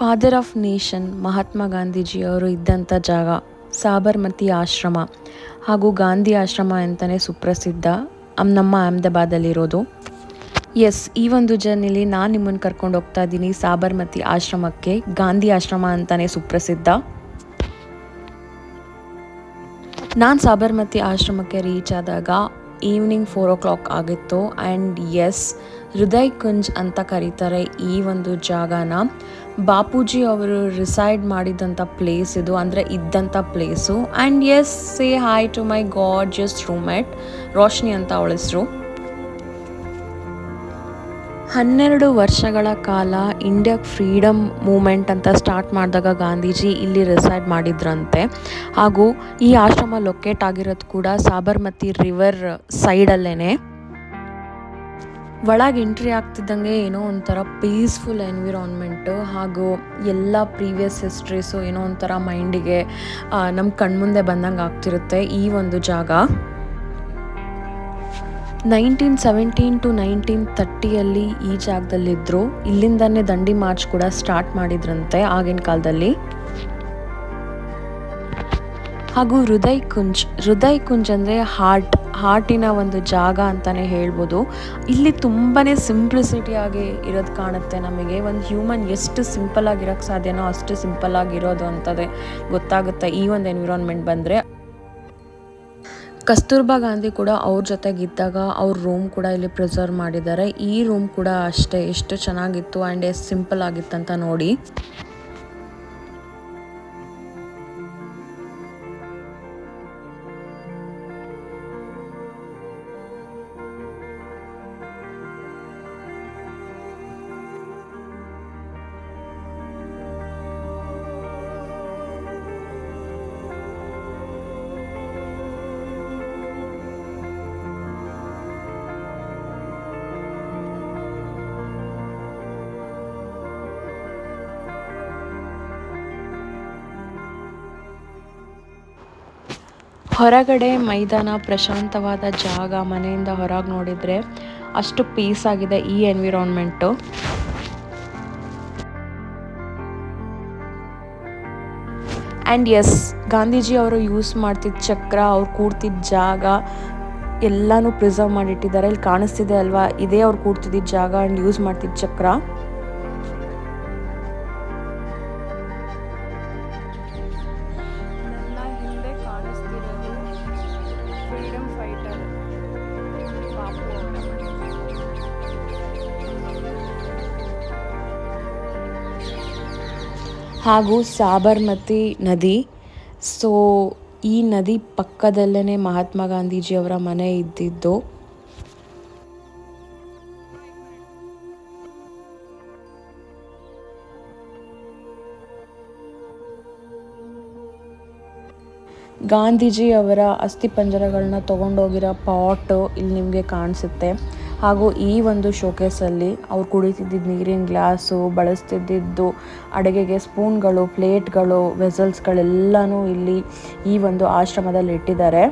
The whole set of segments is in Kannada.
ಫಾದರ್ ಆಫ್ ನೇಷನ್ ಮಹಾತ್ಮ ಗಾಂಧೀಜಿಯವರು ಇದ್ದಂಥ ಜಾಗ ಸಾಬರ್ಮತಿ ಆಶ್ರಮ ಹಾಗೂ ಗಾಂಧಿ ಆಶ್ರಮ ಅಂತಲೇ ಸುಪ್ರಸಿದ್ಧ. ನಮ್ಮ ಅಹಮದಾಬಾದಲ್ಲಿರೋದು. ಎಸ್ ಈ ಒಂದು ಜರ್ನಿಲಿ ನಾನು ನಿಮ್ಮನ್ನು ಕರ್ಕೊಂಡು ಹೋಗ್ತಾ ಇದ್ದೀನಿ ಸಾಬರ್ಮತಿ ಆಶ್ರಮಕ್ಕೆ. ಗಾಂಧಿ ಆಶ್ರಮ ಅಂತಲೇ ಸುಪ್ರಸಿದ್ಧ. ನಾನು ಸಾಬರ್ಮತಿ ಆಶ್ರಮಕ್ಕೆ ರೀಚ್ ಆದಾಗ ಈವ್ನಿಂಗ್ ಫೋರ್ ಓ ಕ್ಲಾಕ್ ಆಗಿತ್ತು. ಆ್ಯಂಡ್ ಎಸ್ ಹೃದಯ್ ಕುಂಜ್ ಅಂತ ಕರೀತಾರೆ ಈ ಒಂದು ಜಾಗನ. ಬಾಪೂಜಿ ಅವರು ರಿಸೈಡ್ ಮಾಡಿದಂಥ ಪ್ಲೇಸ್ ಇದು, ಅಂದರೆ ಇದ್ದಂಥ place and yes say hi to my god just roommate Roshni ಅಂತ ಅವಳ ಹೆಸರು. ಹನ್ನೆರಡು ವರ್ಷಗಳ ಕಾಲ ಇಂಡಿಯಾ ಫ್ರೀಡಮ್ ಮೂಮೆಂಟ್ ಅಂತ ಸ್ಟಾರ್ಟ್ ಮಾಡಿದಾಗ ಗಾಂಧೀಜಿ ಇಲ್ಲಿ ರಿಸೈಡ್ ಮಾಡಿದ್ರಂತೆ. ಹಾಗೂ ಈ ಆಶ್ರಮ ಲೊಕೇಟ್ ಆಗಿರೋದು ಕೂಡ ಸಾಬರ್ಮತಿ ರಿವರ್ ಸೈಡಲ್ಲೇ ಒಳಗೆ ಎಂಟ್ರಿ ಆಗ್ತಿದ್ದಂಗೆ ಏನೋ ಒಂಥರ ಪೀಸ್ಫುಲ್ ಎನ್ವಿರಾನ್ಮೆಂಟು ಹಾಗೂ ಎಲ್ಲ ಪ್ರೀವಿಯಸ್ ಹಿಸ್ಟ್ರೀಸು ಏನೋ ಒಂಥರ ಮೈಂಡಿಗೆ ನಮ್ಮ ಕಣ್ಮುಂದೆ ಬಂದಂಗೆ ಆಗ್ತಿರುತ್ತೆ ಈ ಒಂದು ಜಾಗ. ನೈನ್ಟೀನ್ ಸೆವೆಂಟೀನ್ ಟು ನೈನ್ಟೀನ್ ತರ್ಟಿಯಲ್ಲಿ ಈ ಜಾಗದಲ್ಲಿದ್ದರು ಇಲ್ಲಿಂದನೇ ದಂಡಿ ಮಾರ್ಚ್ ಕೂಡ ಸ್ಟಾರ್ಟ್ ಮಾಡಿದ್ರಂತೆ ಆಗಿನ ಕಾಲದಲ್ಲಿ. ಹಾಗೂ ಹೃದಯ್ ಕುಂಜ್ ಹೃದಯ್ ಕುಂಜ್ ಅಂದರೆ ಹಾರ್ಟ್ ಹಾರ್ಟಿನ ಒಂದು ಜಾಗ ಅಂತಲೇ ಹೇಳ್ಬೋದು. ಇಲ್ಲಿ ತುಂಬಾ ಸಿಂಪ್ಲಿಸಿಟಿಯಾಗಿ ಇರೋದು ಕಾಣುತ್ತೆ ನಮಗೆ. ಒಂದು ಹ್ಯೂಮನ್ ಎಷ್ಟು ಸಿಂಪಲ್ ಆಗಿರೋಕ್ಕೆ ಸಾಧ್ಯನೋ ಅಷ್ಟು ಸಿಂಪಲ್ ಆಗಿರೋದು ಅಂತದೇ ಗೊತ್ತಾಗುತ್ತೆ ಈ ಒಂದು ಎನ್ವಿರಾನ್ಮೆಂಟ್ ಬಂದರೆ. ಕಸ್ತೂರ್ಬಾ ಗಾಂಧಿ ಕೂಡ ಅವ್ರ ಜೊತೆಗಿದ್ದಾಗ ಅವ್ರ ರೂಮ್ ಕೂಡ ಇಲ್ಲಿ ಪ್ರಿಸರ್ವ್ ಮಾಡಿದ್ದಾರೆ. ಈ ರೂಮ್ ಕೂಡ ಅಷ್ಟೇ, ಎಷ್ಟು ಚೆನ್ನಾಗಿತ್ತು ಆ್ಯಂಡ್ ಎಷ್ಟು ಸಿಂಪಲ್ ಆಗಿತ್ತಂತ ನೋಡಿ. ಹೊರಗಡೆ ಮೈದಾನ, ಪ್ರಶಾಂತವಾದ ಜಾಗ, ಮನೆಯಿಂದ ಹೊರಗೆ ನೋಡಿದರೆ ಅಷ್ಟು ಪೀಸ್ ಆಗಿದೆ ಈ ಎನ್ವಿರಾನ್ಮೆಂಟು ಆ್ಯಂಡ್ ಎಸ್ ಗಾಂಧೀಜಿ ಅವರು ಯೂಸ್ ಮಾಡ್ತಿದ್ದ ಚಕ್ರ, ಅವ್ರು ಕೂಡ್ತಿದ್ದ ಜಾಗ, ಎಲ್ಲನೂ ಪ್ರಿಸರ್ವ್ ಮಾಡಿಟ್ಟಿದ್ದಾರೆ. ಇಲ್ಲಿ ಕಾಣಿಸ್ತಿದೆ ಅಲ್ವಾ? ಇದೇ ಅವ್ರು ಕೂಡ್ತಿದ್ದ ಜಾಗ ಆ್ಯಂಡ್ ಯೂಸ್ ಮಾಡ್ತಿದ್ದ ಚಕ್ರ. ಹಾಗೂ ಸಾಬರ್ಮತಿ ನದಿ. ಸೊ ಈ ನದಿ ಪಕ್ಕದಲ್ಲೇ ಮಹಾತ್ಮ ಗಾಂಧೀಜಿಯವರ ಮನೆ ಇದ್ದಿದ್ದು. ಗಾಂಧೀಜಿ ಅವರ ಅಸ್ಥಿಪಂಜರಗಳನ್ನ ತಗೊಂಡೋಗಿರೋ ಪಾಟು ಇಲ್ಲಿ ನಿಮಗೆ ಕಾಣಿಸುತ್ತೆ. ಹಾಗೂ ಈ ಒಂದು ಶೋಕೇಸಲ್ಲಿ ಅವ್ರು ಕುಡಿತಿದ್ದಿದ್ದ ನೀರಿನ ಗ್ಲಾಸು, ಬಳಸ್ತಿದ್ದಿದ್ದು ಅಡುಗೆಗೆ ಸ್ಪೂನ್ಗಳು ಪ್ಲೇಟ್ಗಳು ವೆಸಲ್ಸ್ಗಳೆಲ್ಲನೂ ಇಲ್ಲಿ ಈ ಒಂದು ಆಶ್ರಮದಲ್ಲಿ ಇಟ್ಟಿದ್ದಾರೆ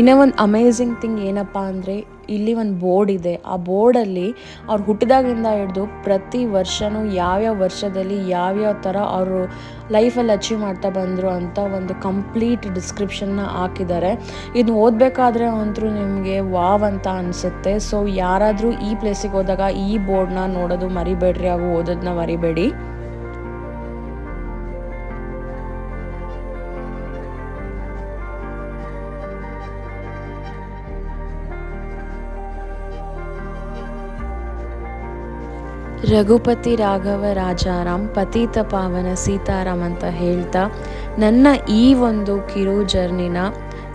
ಇನ್ನೂ ಒಂದು ಅಮೇಝಿಂಗ್ ಥಿಂಗ್ ಏನಪ್ಪ ಅಂದರೆ ಇಲ್ಲಿ ಒಂದು ಬೋರ್ಡ್ ಇದೆ. ಆ ಬೋರ್ಡಲ್ಲಿ ಅವ್ರು ಹುಟ್ಟಿದಾಗಿಂದ ಹಿಡಿದು ಪ್ರತಿ ವರ್ಷವೂ ಯಾವ್ಯಾವ ವರ್ಷದಲ್ಲಿ ಯಾವ್ಯಾವ ಥರ ಅವರು ಲೈಫಲ್ಲಿ ಅಚೀವ್ ಮಾಡ್ತಾ ಬಂದರು ಅಂತ ಒಂದು ಕಂಪ್ಲೀಟ್ ಡಿಸ್ಕ್ರಿಪ್ಷನ್ನ ಹಾಕಿದ್ದಾರೆ. ಇದನ್ನ ಓದಬೇಕಾದ್ರೆ ಅಂತೂ ನಿಮಗೆ ವಾವ್ ಅಂತ ಅನಿಸುತ್ತೆ. ಸೊ ಯಾರಾದರೂ ಈ ಪ್ಲೇಸಿಗೆ ಹೋದಾಗ ಈ ಬೋರ್ಡ್ನ ನೋಡೋದು ಮರಿಬೇಡ್ರಿ ಹಾಗೂ ಓದೋದನ್ನ ಮರಿಬೇಡಿ. ರಘುಪತಿ ರಾಘವ ರಾಜಾರಾಮ್, ಪತೀತ ಪಾವನ ಸೀತಾರಾಮ್ ಅಂತ ಹೇಳ್ತಾ, ನನ್ನ ಈ ಒಂದು ಕಿರು ಜರ್ನಿನ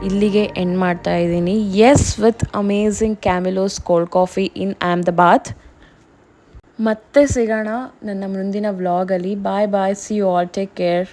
ಇಲ್ಲಿಗೆ ಎಂಡ್ ಮಾಡ್ತಾ ಇದ್ದೀನಿ. Yes with amazing Camilo's cold coffee in Ahmedabad ಮತ್ತೆ ಸಿಗೋಣ ನನ್ನ ಮುಂದಿನ ವ್ಲಾಗಲ್ಲಿ bye bye see you all take care